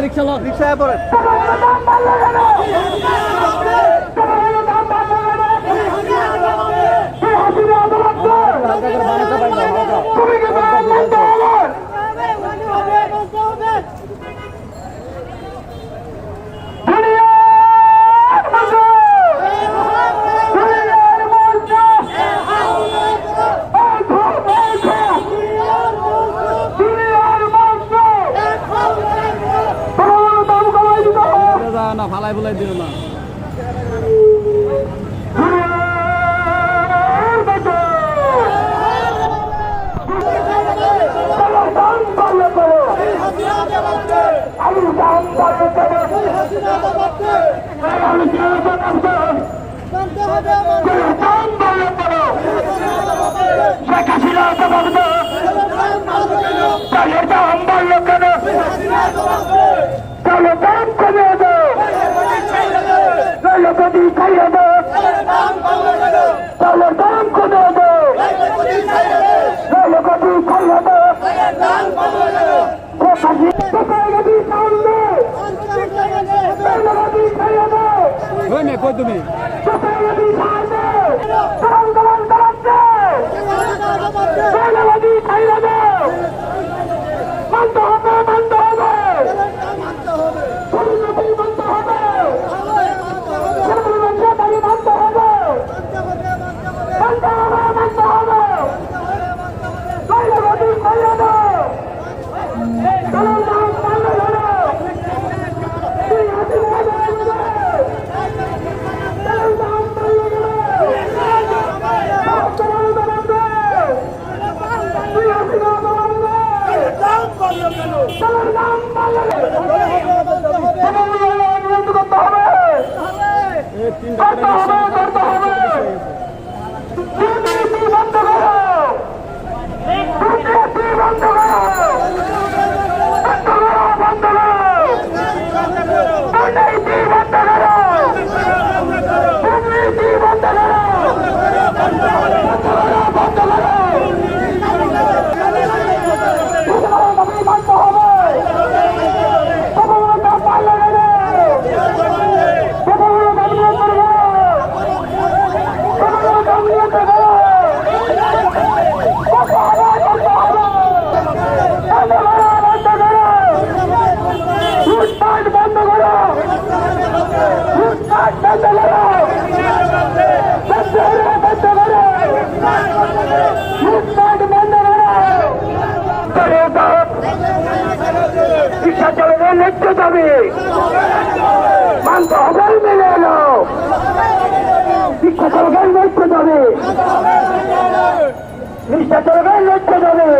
রিক্সা loan রিক্সায় পড়েন তুমি না ভালাই ভুলাই দিল না। শেখ হাসিনা কই তুমি? আন্দোলন তার নাম নিহত করতে হবে করতে হবে করতে হবে। শিক্ষা জনগণের ন্যায্য দাবি মানতে হবেই মেনে এলো শিক্ষা জনগণের ন্যায্য দাবি শিক্ষা জনগণের ন্যায্য দাবি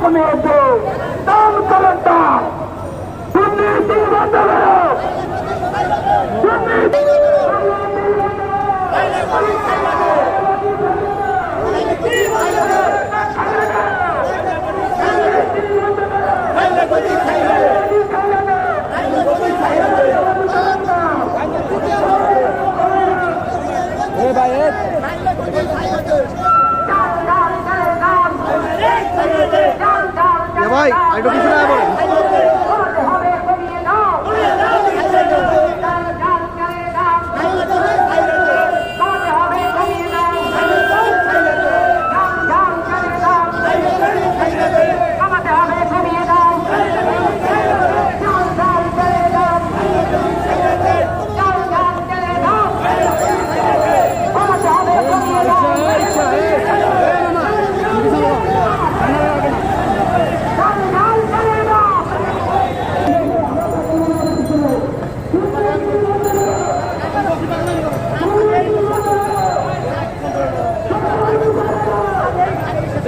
Come here, come ভাই আরেকটু কিছু না বলেন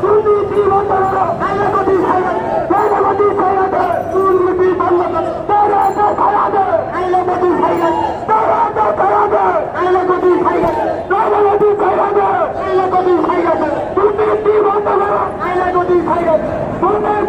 দুর্নীতি বন্ধ করো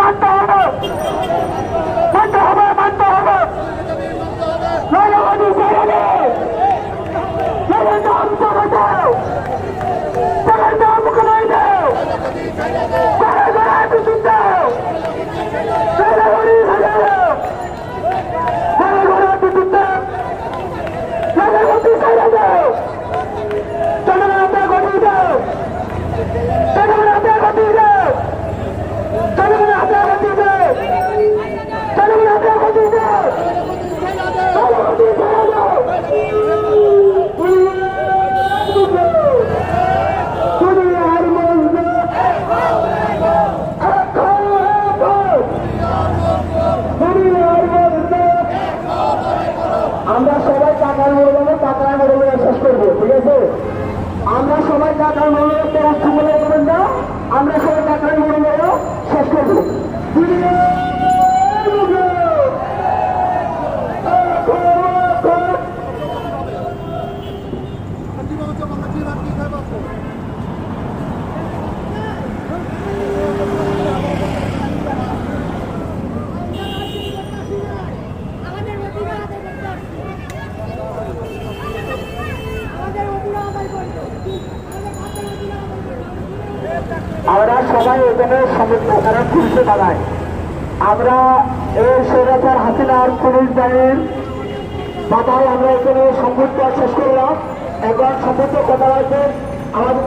মানতে হবে মানতে হবে মানতে হবে নয় আমাদের সবাই নয় আমাদের টাকার মূল্য রাষ্ট্র মনে করবেন আমরা সবাই টাকার মূল্য জন্য সমুদ্র তারা খুঁজতে বানায় আমরা এই সৈরাচার হাসিনার পুলিশ বাহিনীর বাধায় আমরা এখানে সম্পূর্ণ শেষ করলাম। একবার সমৃদ্ধ কথা আছে আমাদের